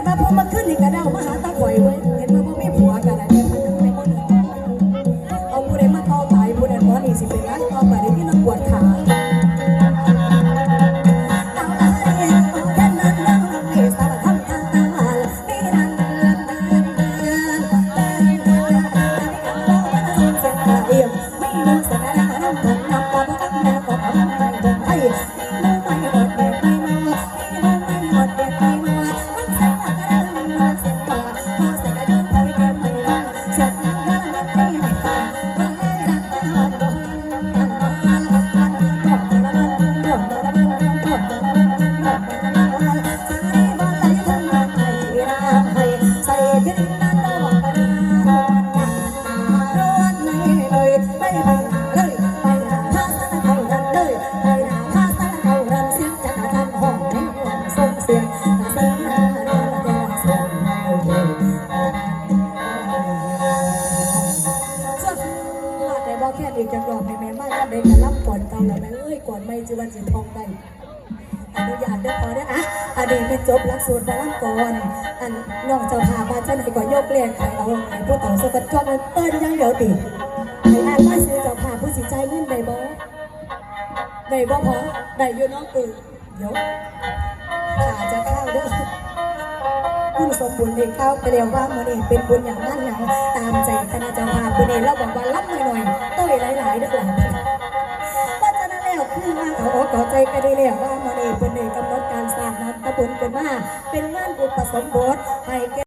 นตาพอมาขึ้นอีกกระด้ามาหาตาข่อยเว้ยเห็นมาบ่มีผัวกันอะไรเนี่ยพันธุ์ไม่หมดเอาผู้ใดมาต่อตายผู้ใดหมอนี่สิเป็นร้นต่อไปได้ที่นักบวชขาไม่รู้สถานะน้ำตกน้ำตาบ่ตั้งแต่ก็ทำให้เดินไป อกแค่เด็กจะรองให้แม่บ้านก็เด็กกะรับก่อนเก่าแล้วแม่เอ้ยก่อนไม่จีวันจีทองได้อนุญาตเด้พอเด้อะอันนี้เป็นจบหลักสูตรบาลังก่อนอันน้องเจ้าหาบ้านฉันให้ก่อนยกเลี้ยนขายเอาให้พวกต่อสกัดก้อนเต้นยังเดียวติให้อ่านว่าซื้อเจ้าหาผู้สิใจเงินได้บ่ได้บ่พอได้อยู่น้องตื่นเดี๋ยวขาจะเข้าเด้อคุณสมบุญเพลงเข้าไปเรียกว่ามันเองเป็นบุญอย่างนั้นหนังตามใจคณะเจ้าภาพบุญเองเราบอกว่ารับหน่อยๆต้อย เด้อหลังเพราะฉะนั้นแล้วคือว่าเขาอกเขาใจกันได้แล้วว่ามันเองเป็นเอกกำหนดการสร้างนั้นตะบุญเป็นมาเป็นงานบุญผสมบทให้แก